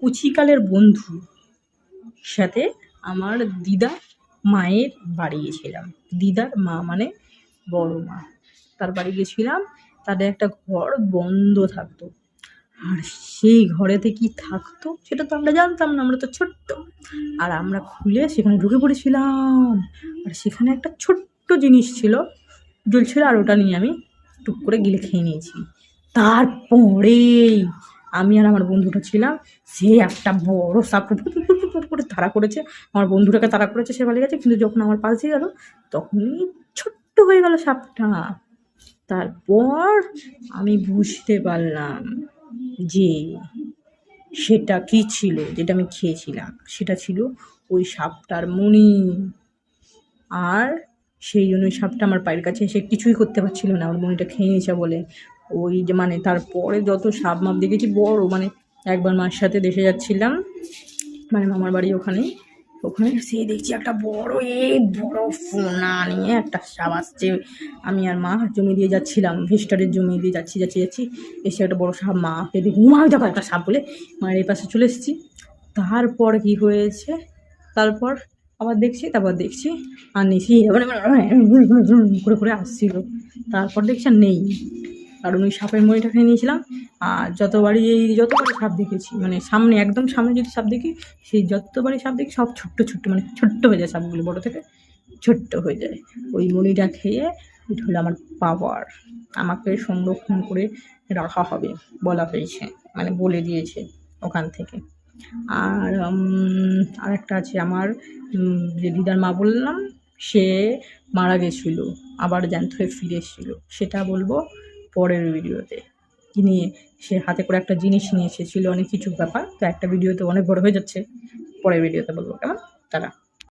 কুচিকালের বন্ধু। সাথে আমার দিদা মায়ের বাড়ি গেছিলাম। দিদার মা মানে বড় মা। তার বাড়ি গেছিলাম, তাদের একটা ঘর বন্ধ থাকতো। আর সেই ঘরেতে কি থাকতো সেটা তো আমরা জানতাম না, আমরা তো ছোট্ট। আর আমরা খুলে সেখানে ঢুকে পড়েছিলাম। আর সেখানে একটা ছোট্ট জিনিস ছিল জ্বলছিল আর ওটা নিয়ে আমি টুক করে গিলে খেয়ে নিয়েছি। তারপরেই আমি আর আমার বন্ধুটা ছিলাম, সে একটা বড় সাপ করে তাড়া করেছে। আমার বন্ধুটাকে তাড়া করেছে, সে পালিয়ে গেছে। কিন্তু যখন আমার পাশে গেল, তখনই ছোট্ট হয়ে গেল সাপটা। তারপর আমি বুঝতে পারলাম যে সেটা কী ছিল, যেটা আমি খেয়েছিলাম, সেটা ছিল ওই সাপটার মণি আর সেই জন্য সাপটা আমার পায়ের কাছে এসে কিছুই করতে পারছিল না। ওর মণিটা খেয়ে নিয়েছে বলে। ওই যে মানে তারপরে যত সাপ মাপ দেখেছি, বড় মানে একবার মার সাথে দেশে যাচ্ছিলাম। মানে মামার বাড়ি ওখানে ওখানে সে দেখছি একটা বড় এই বড় ফোনা নিয়ে একটা সাপ আসছে। আমি আর মা জমি দিয়ে যাচ্ছিলাম ভেস্টারের জমি দিয়ে যাচ্ছি যাচ্ছি যাচ্ছি। এসে একটা বড় সাপ, মা দেখি ঘুমা দেখো একটা সাপ বলে মায়ের এই পাশে চলে এসেছি। তারপর কি হয়েছে? তারপর আবার দেখছি, তারপর দেখছি, আর নিচি করে করে আসছিল। তারপর দেখছি আর নেই। কারণ ওই সাপের মরিটা খেয়ে নিয়েছিলাম। আর যতবারই এই যতবারই সাপ দেখেছি মানে সামনে, একদম সামনে যদি সাপ দেখি, সেই যতবারই সাপ দেখি, সব ছোট্ট ছোট্ট মানে ছোট্ট হয়ে যায় সাপগুলো, বড়ো থেকে ছোট্ট হয়ে যায়। ওই মণিটা খেয়ে এটা হলো আমার পাওয়ার। আমাকে সংরক্ষণ করে রাখা হবে বলা হয়েছে মানে বলে দিয়েছে ওখান থেকে। আর আর একটা আছে আমার যে দিদার মা বললাম, সে মারা গেছিল, আবার জ্যান্ত হয়ে ফিরে এসেছিল। সেটা বলব পরের ভিডিওতে। কি নিয়ে সে হাতে করে একটা জিনিস নিয়ে এসেছিল, অনেক কিছু ব্যাপার। তো একটা ভিডিওতে অনেক বড় হয়ে যাচ্ছে। পরের ভিডিওতে বলব, কেমন? তারা